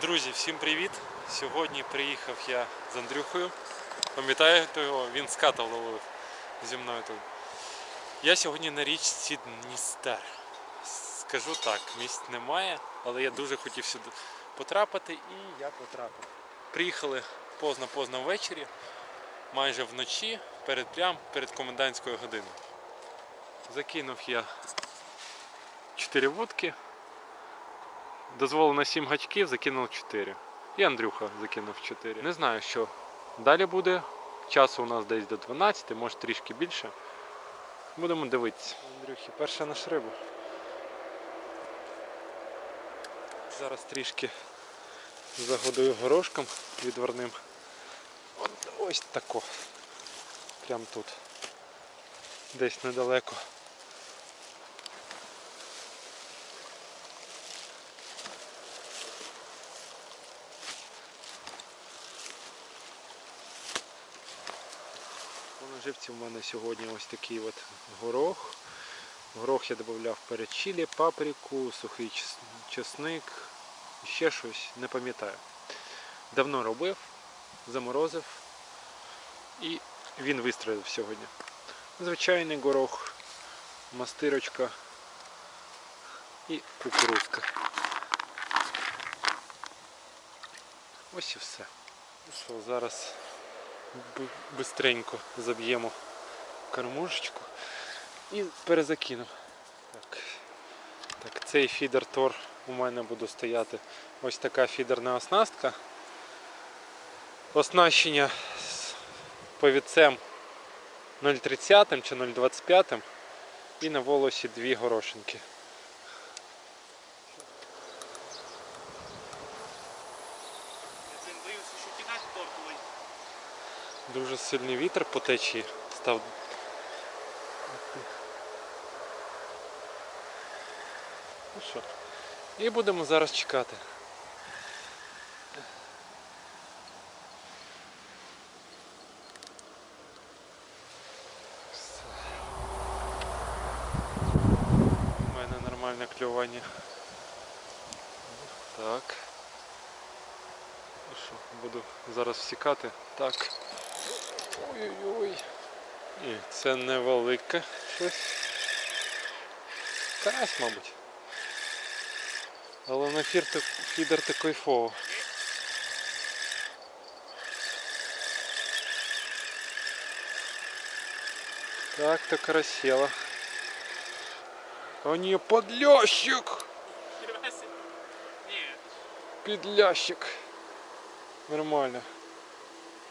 Друзі, всім привіт! Сьогодні приїхав я з Андрюхою. Пам'ятаєте його? Він скатав ловив зі мною тут. Я сьогодні на річці Дністер. Скажу так, місць немає, але я дуже хотів сюди потрапити і я потрапив. Приїхали поздно-поздно ввечері, майже вночі, перед прям перед комендантською годиною. Закинув я 4 вудки. Дозволено 7 гачків, закинув 4. І Андрюха закинув 4. Не знаю, що далі буде. Часу у нас десь до 12, може трішки більше. Будемо дивитися. Андрюхи, перша наш рибу. Зараз трішки загодую горошком відварним. От ось тако. Прям тут. Десь недалеко. По наживці в мене сьогодні ось такий от горох. Горох я додавав перед чилі, паприку, сухий чес- чесник, ще щось, не пам'ятаю. Давно робив, заморозив і він вистрелив сьогодні. Звичайний горох, мастирочка і кукурузка. Ось і все. Що, зараз бистренько заб'ємо кормушечку і перезакину. Так. Так, цей фідер Тор у мене буде стояти ось така фідерна оснастка. Оснащення з повідцем 0,30 чи 0,25 і на волосі дві горошинки. Дуже сильний вітер по течії став. Ну що, і будемо зараз чекати. У мене нормальне клювання. Так. Ну що, буду зараз всікати. Так. Це невелике щось. Карась, мабуть. Але на фір, фідер то кайфово. Так, то карасела. А ні, подлящик! Нет. Підлящик. Нормально.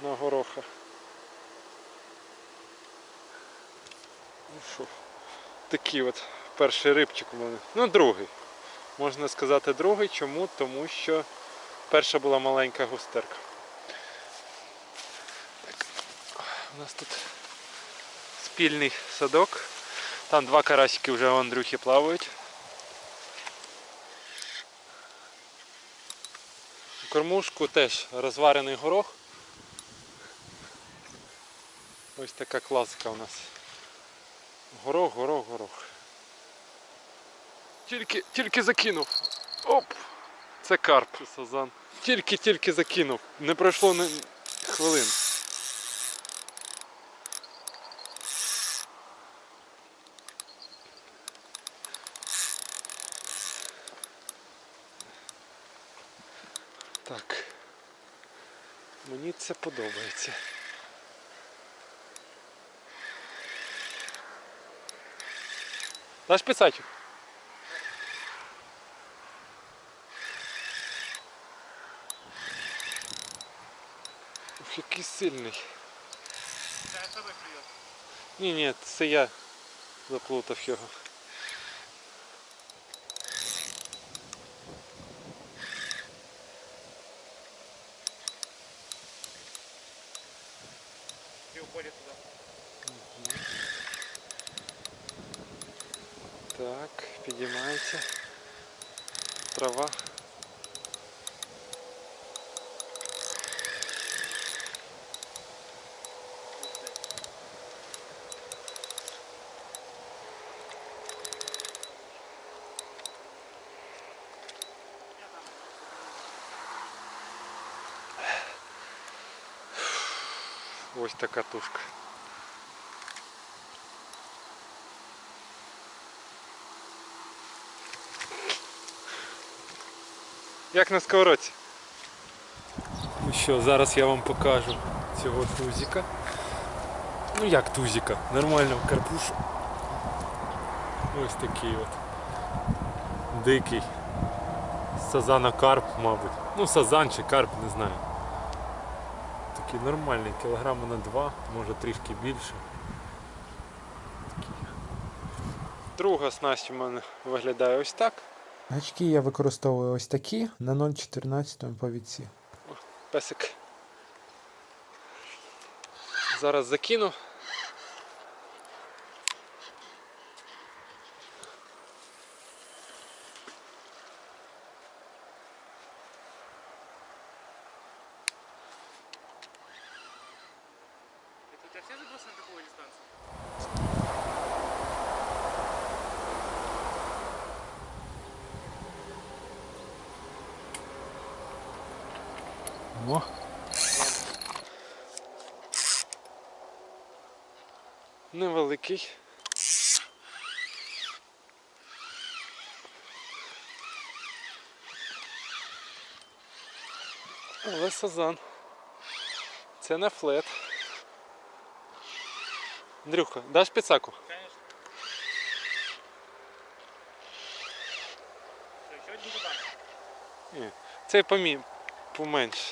На гороха. Ну що, такий от перший рибчик у мене. Ну, другий. Можна сказати другий. Чому? Тому що перша була маленька густерка. Так. У нас тут спільний садок. Там два карасики вже у Андрюхи плавають. В кормушку теж розварений горох. Ось така класика у нас. Горох, горох, горох. Тільки, тільки закинув. Оп! Це карп, сазан. Тільки-тільки закинув. Не пройшло ні хвилин. Так. Мені це подобається. Даш писачок? Ух, який сильний. Да, это вы клюет. Ні, ні, це я заплутав його. острова. Ось та катушка. Як на сковородці. Ну що, зараз я вам покажу цього тузика. Ну як тузика, нормального карпушу. Ось такий от. Дикий. Сазана карп, мабуть. Ну, сазан чи карп, не знаю. Такий нормальний, кілограма на два, може трішки більше. Друга снасть у мене виглядає ось так. Гачки я використовую ось такі на 0,14 повідці. Песик. Зараз закину. Невеликий. Але сазан. Це не флет. Андрюха, даш підсаку? Ні. Цей помі... поменше.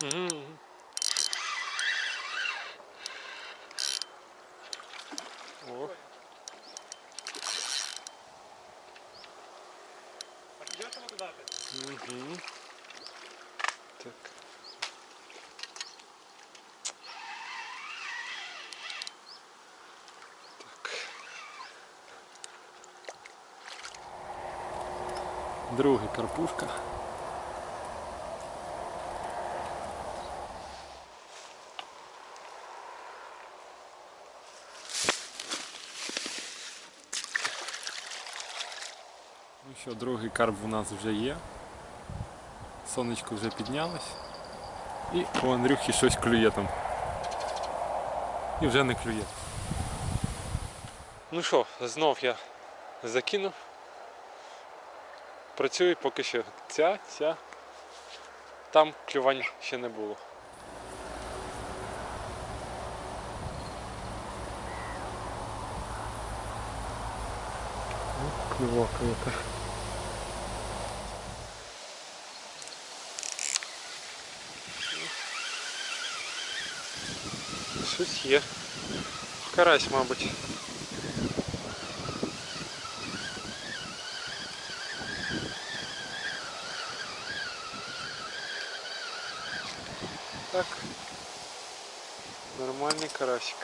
Угу. О, А придет его туда опять? угу. Так. Так. Другий карпушка. Що, другий карп у нас вже є. Сонечко вже піднялось. І у Андрюхи щось клює там. І вже не клює. Ну що, знов я закинув. Працює поки що ця, ця. Там клювань ще не було. Клювака яка. Щось є. Карась, мабуть. Так. Нормальний карасик.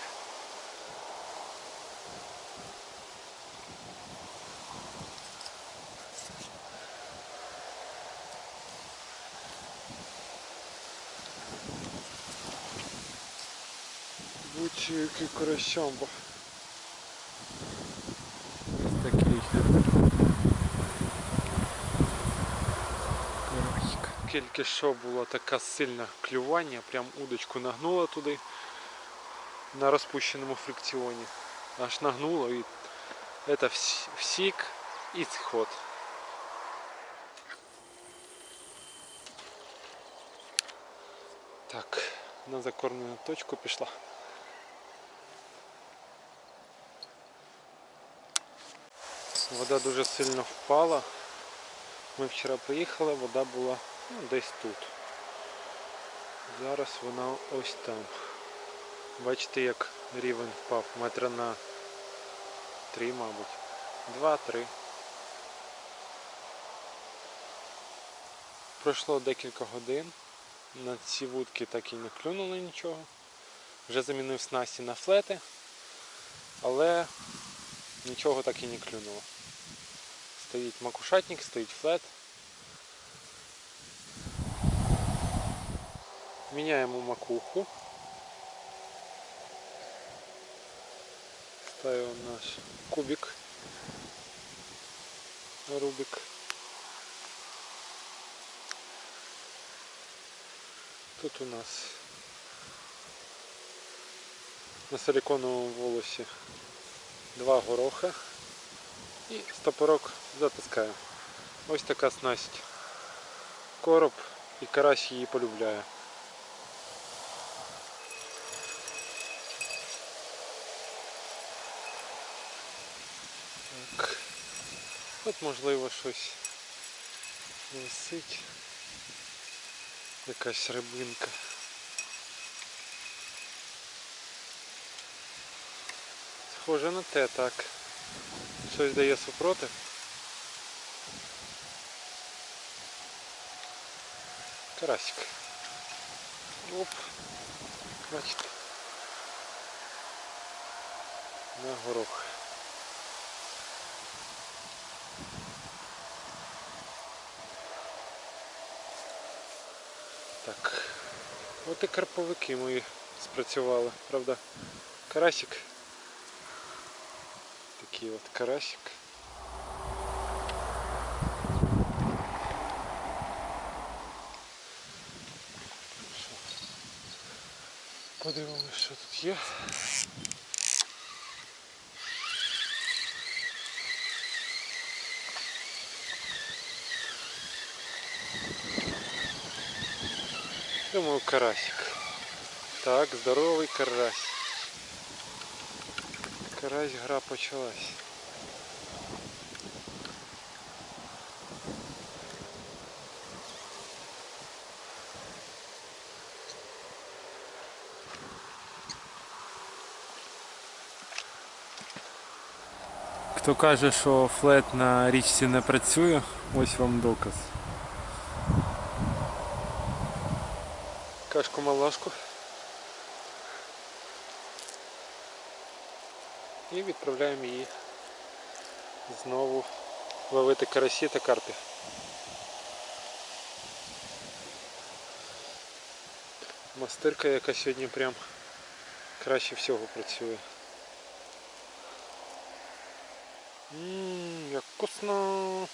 Будь який карасямба. Ось такий. Карасик. Тільки що було таке сильне клювання, прям удочку нагнуло туди на розпущеному фрикціоні. Аж нагнуло і це вс- всік і сход. Так, на закормлену точку пішла. Вода дуже сильно впала. Ми вчора приїхали, вода була ну, десь тут. Зараз вона ось там. Бачите, як рівень впав метра на 3, мабуть. 2-3. Пройшло декілька годин. На ці вудки так і не клюнуло нічого. Вже замінив снасті на флети, але нічого так і не клюнуло. стоїть макушатник, стоїть флет. Міняємо макуху. Ставимо наш кубик рубик. Тут у нас на силиконовому волосі два гороха і стопорок затискає. Ось така снасть. Короб і карась її полюбляє. Так. От можливо щось висить. Якась рибинка. Схоже на те, так. Щось дає супротив. Карасик. Оп. Бачите. На горох. Так. От і карповики мої спрацювали, правда? Карасик. Такий от карасик. Подивимось, що тут є. Думаю, карасик. Так, здоровий карась. Карась гра почалась. Хто каже, що флет на річці не працює, ось вам доказ. Кашку малашку. І відправляємо її знову ловити карасі та карпів. Мастирка, яка сьогодні прям краще всього працює. Ммм, як вкусно!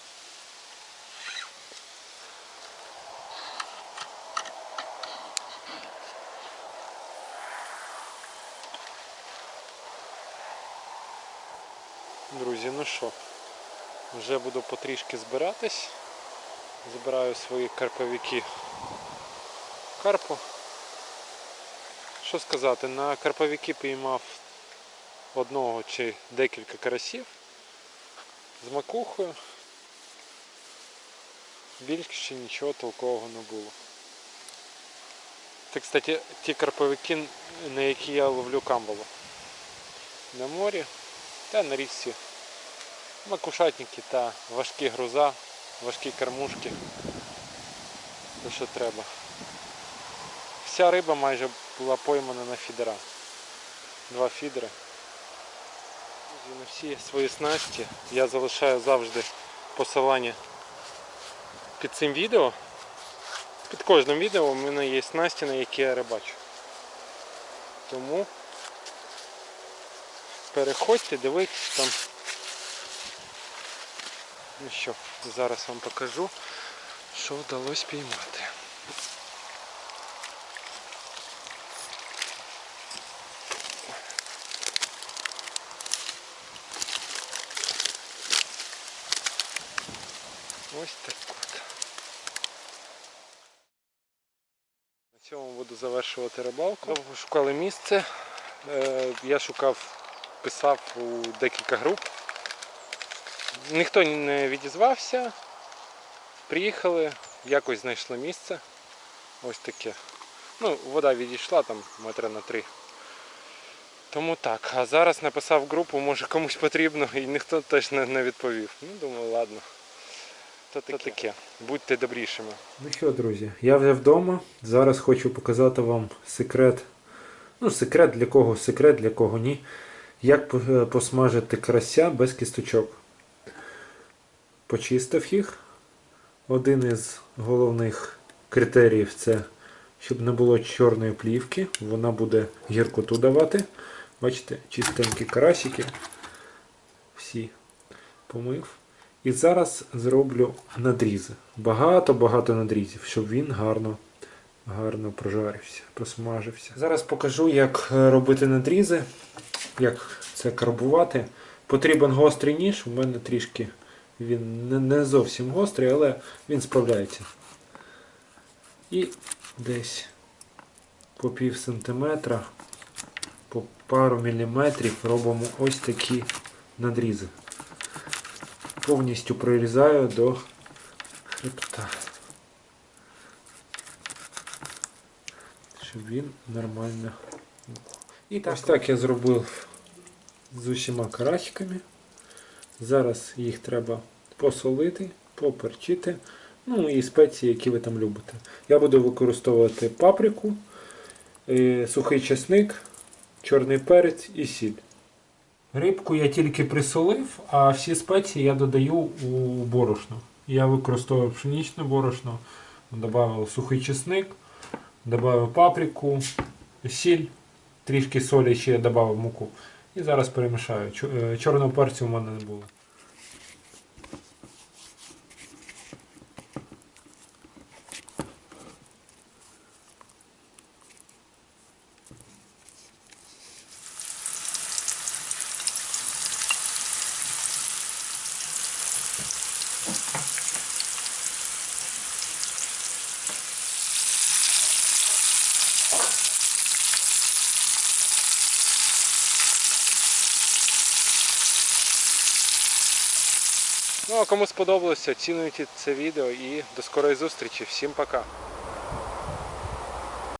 Друзі, ну що, вже буду потрішки збиратись. Збираю свої карповики карпу. Що сказати, на карповики піймав одного чи декілька карасів з макухою. Більше нічого толкового не було. Це, кстати, ті карповики, на які я ловлю камбалу. На морі та на річці. Макушатники та важкі груза, важкі кормушки. Те, що треба. Вся риба майже була поймана на фідера. Два фідери. На всі свої снасті я залишаю завжди посилання під цим відео. Під кожним відео у мене є снасті, на які я рибачу. Тому переходьте, дивіться там. Ну що, зараз вам покажу, що вдалося піймати. Ось так от. На цьому буду завершувати рибалку. Шукали місце. Е, Я шукав, писав у декілька груп. Ніхто не відізвався. Приїхали, якось знайшли місце. Ось таке. Ну, вода відійшла там метра на три. Тому так. А зараз написав групу, може комусь потрібно, і ніхто теж не, не відповів. Ну, думаю, ладно. То таке. таке. Будьте добрішими. Ну що, друзі, я вже вдома. Зараз хочу показати вам секрет. Ну, секрет для кого секрет, для кого ні. Як е, посмажити карася без кісточок. Почистив їх. Один із головних критеріїв це щоб не було чорної плівки. Вона буде гіркоту давати. Бачите, чистенькі карасики. Всі помив. І зараз зроблю надрізи. Багато-багато надрізів, щоб він гарно гарно прожарився, посмажився. Зараз покажу, як е, робити надрізи, як це карбувати. Потрібен гострий ніж, у мене трішки він не, зовсім гострий, але він справляється. І десь по пів сантиметра, по пару міліметрів робимо ось такі надрізи. Повністю прорізаю до хребта. Щоб він нормально. І так, ось так я зробив з усіма карасиками. Зараз їх треба посолити, поперчити. Ну і спеції, які ви там любите. Я буду використовувати паприку, е, сухий чесник, чорний перець і сіль. Рибку я тільки присолив, а всі спеції я додаю у борошно. Я використовую пшеничне борошно, додав сухий чесник, додав паприку, сіль, трішки солі ще додав муку. І зараз перемішаю. Е, Чорного перцю у мене не було. Ну кому сподобалося, оцінуйте це відео і до скорої зустрічі. Всім пока!